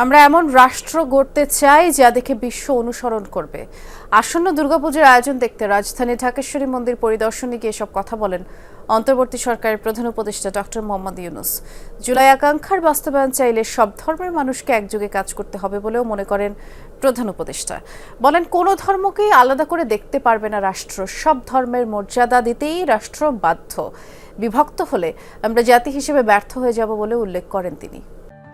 আমরা এমন রাষ্ট্র গড়তে চাই যা দেখে বিশ্ব অনুসরণ করবে। আসন্ন দুর্গাপূজার আয়োজন দেখতে রাজধানী ঢাকেশ্বরী মন্দির পরিদর্শনে গিয়ে সব কথা বলেন অন্তর্বর্তী সরকারের প্রধান উপদেষ্টা ডক্টর মোহাম্মদ ইউনুস। জুলাই আকাঙ্ক্ষার বাস্তবায়ন চাইলে সব ধর্মের মানুষকে একযোগে কাজ করতে হবে বলেও মনে করেন প্রধান উপদেষ্টা। বলেন, কোনো ধর্মকেই আলাদা করে দেখতে পারবে না রাষ্ট্র। সব ধর্মের মর্যাদা দিতেই রাষ্ট্র বাধ্য। বিভক্ত হলে আমরা জাতি হিসেবে ব্যর্থ হয়ে যাব বলে উল্লেখ করেন তিনি।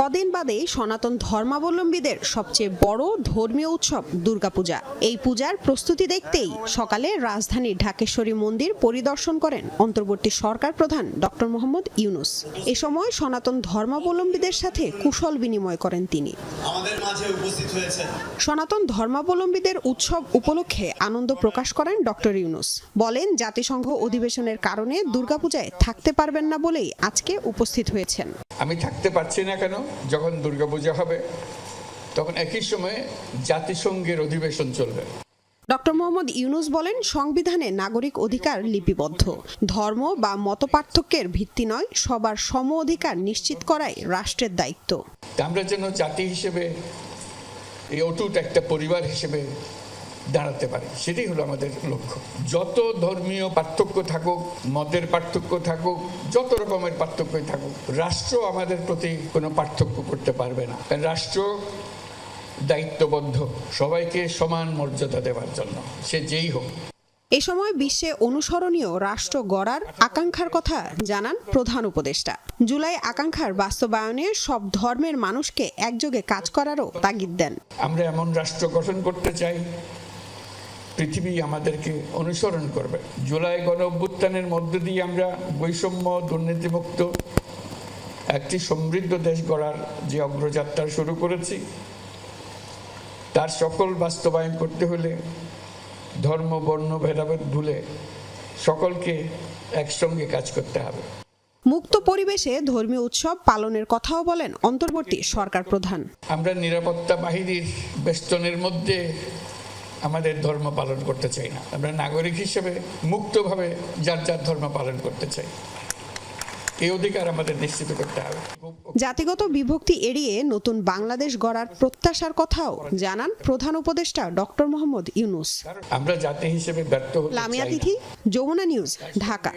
কদিন বাদেই সনাতন ধর্মাবলম্বীদের সবচেয়ে বড় ধর্মীয় উৎসব দুর্গাপূজা। এই পূজার প্রস্তুতি দেখতেই সকালে রাজধানীর ঢাকেশ্বরী মন্দির পরিদর্শন করেন অন্তর্বর্তী সরকার প্রধান ডক্টর মোহাম্মদ ইউনুস। এ সময় সনাতন ধর্মাবলম্বীদের সাথে কুশল বিনিময় করেন তিনি। আমাদের মাঝে উপস্থিত হয়েছেন। সনাতন ধর্মাবলম্বীদের উৎসব উপলক্ষে আনন্দ প্রকাশ করেন ডক্টর ইউনুস। বলেন জাতিসংঘ অধিবেশনের কারণে দুর্গাপূজায় থাকতে পারবেন না বলেই আজকে উপস্থিত হয়েছেন। আমি থাকতে পারছি না কেন? যখন দুর্গাপূজা হবে তখন একই সময়ে জাতিসংঘের অধিবেশন চলবে। ডক্টর মোহাম্মদ ইউনুস বলেন সংবিধানে নাগরিক অধিকার লিপিবদ্ধ। ধর্ম বা মতপার্থক্যের ভিত্তি নয় সবার সম অধিকার নিশ্চিত করাই রাষ্ট্রের দায়িত্ব। আমরা যেন জাতি হিসেবে এই অটুট একটা পরিবার হিসেবে দাঁড়াতে পারি। সেটাই হলো আমাদের লক্ষ্য। যত ধর্মীয় পার্থক্য থাকুক মতের পার্থক্য থাকুক যত রকমের পার্থক্যই থাকুক রাষ্ট্র আমাদের প্রতি কোনো পার্থক্য করতে পারবে না। রাষ্ট্র দায়িত্ববদ্ধ। সবাইকে সমান মর্যাদা দেওয়ার জন্য। সে যেই হোক। এ সময় বিশ্বে অনুসরণীয় রাষ্ট্র গড়ার আকাঙ্ক্ষার কথা জানান প্রধান উপদেষ্টা। জুলাই আকাঙ্ক্ষার বাস্তবায়নে সব ধর্মের মানুষকে একযোগে কাজ করারও তাগিদ দেন। আমরা এমন রাষ্ট্র গঠন করতে চাই পৃথিবী আমাদেরকে অনুসরণ করবে। জুলাই গণ অভ্যুত্থানের মধ্য দিয়ে আমরা বৈষম্য দুর্নীতিমুক্ত একটি সমৃদ্ধ দেশ গড়ার যে অগ্রযাত্রা শুরু করেছি তার সকল বাস্তবায়ন করতে হলে ধর্ম বর্ণ ভেদাভেদ ভুলে সকলকে একসঙ্গে কাজ করতে হবে। মুক্ত পরিবেশে ধর্মীয় উৎসব পালনের কথাও বলেন অন্তর্বর্তী সরকার প্রধান। আমরা নিরাপত্তা বাহিনীর বেষ্টনের মধ্যে আমাদের ধর্ম পালন করতে চাই না। আমরা নাগরিক হিসেবে মুক্তভাবে যার যার ধর্ম পালন করতে চাই। এই অধিকার আমাদের নিশ্চিত করতে হবে। জাতিগত বিভক্তি এড়িয়ে নতুন বাংলাদেশ গড়ার প্রত্যাশার কথাও জানান প্রধান উপদেষ্টা ডক্টর মোহাম্মদ ইউনুস। আমরা জাতি হিসেবে ব্যর্থ লামিয়া তিথি যমুনা নিউজ ঢাকা।